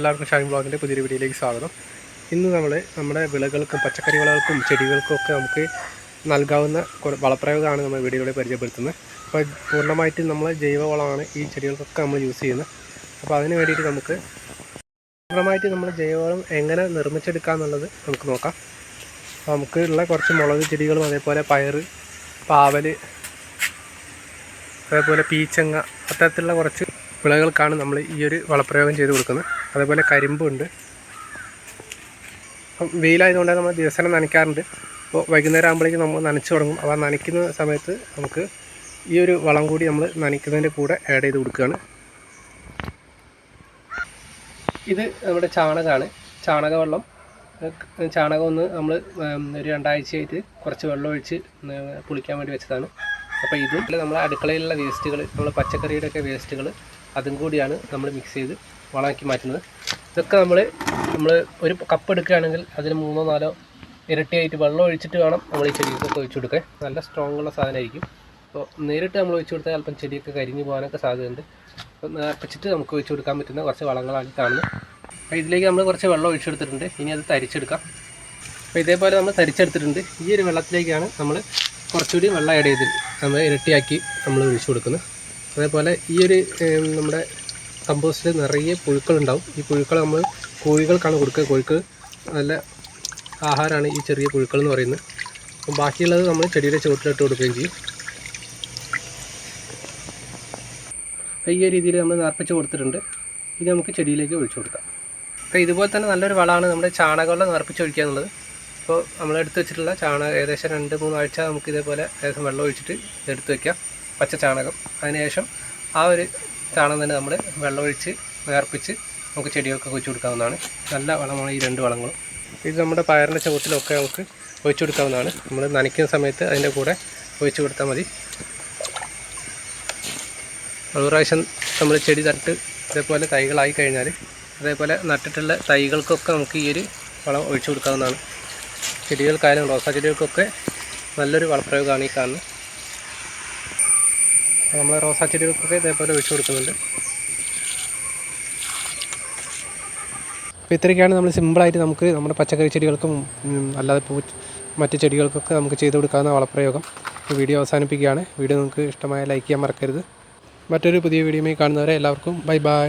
എല്ലാവർക്കും ഷൈൻ ബ്ലോഗിന്റെ പുതിയൊരു വീഡിയോയിലേക്ക് സ്വാഗതം. ഇന്ന് നമ്മൾ നമ്മുടെ വിളകൾക്കും പച്ചക്കറി വിളകൾക്കും ചെടികൾക്കും ഒക്കെ നമുക്ക് നൽകാവുന്ന വളപ്രയോഗമാണ് നമ്മൾ വീഡിയോയിലൂടെ പരിചയപ്പെടുത്തുന്നത്. അപ്പോൾ പൂർണമായിട്ടും നമ്മൾ ജൈവവളമാണ് ഈ ചെടികൾക്കൊക്കെ നമ്മൾ യൂസ് ചെയ്യുന്നത്. അപ്പോൾ അതിന് വേണ്ടിയിട്ട് നമുക്ക് പൂർണമായിട്ട് നമ്മൾ ജൈവവളം എങ്ങനെ നിർമ്മിച്ചെടുക്കുക എന്നുള്ളത് നമുക്ക് നോക്കാം. അപ്പോൾ നമുക്ക് ഉള്ള കുറച്ച് മുളക് ചെടികളും അതേപോലെ പയർ പാവൽ അതേപോലെ പീച്ചങ്ങ അത്തരത്തിലുള്ള കുറച്ച് വിളകൾക്കാണ് നമ്മൾ ഈ ഒരു വളപ്രയോഗം ചെയ്ത് കൊടുക്കുന്നത്. അതേപോലെ കരിമ്പുണ്ട്. അപ്പം വെയിലായതുകൊണ്ട് നമ്മൾ ദിവസേന നനയ്ക്കാറുണ്ട്. അപ്പോൾ വൈകുന്നേരം ആകുമ്പോഴേക്കും നമ്മൾ നനച്ച് തുടങ്ങും. അപ്പോൾ നനയ്ക്കുന്ന സമയത്ത് നമുക്ക് ഈ ഒരു വളം കൂടി നമ്മൾ നനയ്ക്കുന്നതിന്റെ കൂടെ ആഡ് ചെയ്ത് കൊടുക്കുകയാണ്. ഇത് നമ്മുടെ ചാണകമാണ്. ചാണകവെള്ളം വെള്ളം ചാണകം ഒന്ന് നമ്മൾ ഒരു രണ്ടാഴ്ചയായിട്ട് കുറച്ച് വെള്ളം ഒഴിച്ച് പുളിക്കാൻ വേണ്ടി വെച്ചതാണ്. അപ്പോൾ ഇത് നമ്മൾ അടുക്കളയിലുള്ള വേസ്റ്റുകൾ നമ്മൾ പച്ചക്കറിയുടെ ഒക്കെ വേസ്റ്റുകൾ അതും കൂടിയാണ് നമ്മൾ മിക്സ് ചെയ്ത് വളമാക്കി മാറ്റുന്നത്. ഇതൊക്കെ നമ്മൾ നമ്മൾ ഒരു കപ്പ് എടുക്കുകയാണെങ്കിൽ അതിന് മൂന്നോ നാലോ ഇരട്ടിയായിട്ട് വെള്ളം ഒഴിച്ചിട്ട് വേണം നമ്മൾ ഈ ചെടികൾക്കൊക്കെ ഒഴിച്ചു കൊടുക്കാൻ. നല്ല സ്ട്രോങ് ഉള്ള സാധനമായിരിക്കും. അപ്പോൾ നേരിട്ട് നമ്മൾ ഒഴിച്ചു കൊടുത്താൽ അല്പം ചെടിയൊക്കെ കരിഞ്ഞു പോകാനൊക്കെ സാധ്യതയുണ്ട്. അപ്പോൾ നേർപ്പിച്ചിട്ട് നമുക്ക് ഒഴിച്ചു കൊടുക്കാൻ പറ്റുന്ന കുറച്ച് വളങ്ങളാണ് കാണുന്നു കാണുന്നത്. അപ്പോൾ ഇതിലേക്ക് നമ്മൾ കുറച്ച് വെള്ളം ഒഴിച്ചെടുത്തിട്ടുണ്ട് ഇനി അത് തരിച്ചെടുക്കാം. അപ്പോൾ ഇതേപോലെ നമ്മൾ തരിച്ചെടുത്തിട്ടുണ്ട്. ഈ ഒരു വെള്ളത്തിലേക്കാണ് നമ്മൾ കുറച്ചുകൂടി വെള്ളം ആഡ് ചെയ്ത് നമ്മൾ ഇരട്ടിയാക്കി നമ്മൾ ഒഴിച്ചു കൊടുക്കുന്നു. അതേപോലെ ഈ ഒരു നമ്മുടെ കമ്പോസ്റ്റിൽ നിറയെ പുഴുക്കളുണ്ടാവും. ഈ പുഴുക്കൾ നമ്മൾ കോഴികൾക്കാണ് കൊടുക്കുക. കോഴിക്ക് നല്ല ആഹാരമാണ് ഈ ചെറിയ പുഴുക്കൾ എന്ന് പറയുന്നത്. അപ്പം ബാക്കിയുള്ളത് നമ്മൾ ചെടിയുടെ ചുവട്ടിലിട്ട് കൊടുക്കുകയും ചെയ്യും. അപ്പോൾ ഈ രീതിയിൽ നമ്മൾ നേർപ്പിച്ച് കൊടുത്തിട്ടുണ്ട്. ഇത് നമുക്ക് ചെടിയിലേക്ക് ഒഴിച്ചു കൊടുക്കാം. അപ്പോൾ ഇതുപോലെ തന്നെ നല്ലൊരു വളമാണ് നമ്മുടെ ചാണകവെള്ളം നേർപ്പിച്ച് ഒഴിക്കുക എന്നുള്ളത്. അപ്പോൾ നമ്മൾ എടുത്ത് വെച്ചിട്ടുള്ള ചാണകം ഏകദേശം രണ്ട് മൂന്നാഴ്ച നമുക്ക് ഇതേപോലെ ഏകദേശം വെള്ളം ഒഴിച്ചിട്ട് എടുത്ത് വയ്ക്കാം പച്ച ചാണകം. അതിനുശേഷം ആ ഒരു ചാണകം തന്നെ നമ്മൾ വെള്ളമൊഴിച്ച് വേർപ്പിച്ച് നമുക്ക് ചെടികൾക്ക് ഒഴിച്ചു കൊടുക്കാവുന്നതാണ്. നല്ല വളമാണ് ഈ രണ്ട് വളങ്ങളും. ഇത് നമ്മുടെ പയറിന്റെ ചുവട്ടിലൊക്കെ നമുക്ക് ഒഴിച്ചു കൊടുക്കാവുന്നതാണ്. നമ്മൾ നനയ്ക്കുന്ന സമയത്ത് അതിന്റെ കൂടെ ഒഴിച്ചു കൊടുത്താൽ മതി. ഒരു പ്രാവശ്യം നമ്മൾ ചെടി നട്ട് ഇതേപോലെ തൈകളായി കഴിഞ്ഞാൽ അതേപോലെ നട്ടിട്ടുള്ള തൈകൾക്കൊക്കെ നമുക്ക് ഈ ഒരു വളം ഒഴിച്ചു കൊടുക്കാവുന്നതാണ്. ചെടികൾക്കായാലും റോസാ ചെടികൾക്കൊക്കെ നല്ലൊരു വളപ്രയോഗമാണ് ഈ കാണുന്നത്. നമ്മൾ റോസാ ചെടികൾക്കൊക്കെ ഇതേപോലെ ഒഴിച്ചു കൊടുക്കുന്നുണ്ട്. അപ്പോൾ ഇത്രയൊക്കെയാണ് നമ്മൾ സിമ്പിളായിട്ട് നമുക്ക് നമ്മുടെ പച്ചക്കറി ചെടികൾക്കും അല്ലാതെ പൂ മറ്റ് ചെടികൾക്കൊക്കെ നമുക്ക് ചെയ്ത് കൊടുക്കാവുന്ന വളപ്രയോഗം വീഡിയോ അവസാനിപ്പിക്കുകയാണ്. വീഡിയോ നിങ്ങൾക്ക് ഇഷ്ടമായ ലൈക്ക് ചെയ്യാൻ മറക്കരുത്. മറ്റൊരു പുതിയ വീഡിയോയുമായി കാണുന്നവരെ എല്ലാവർക്കും ബൈ ബൈ.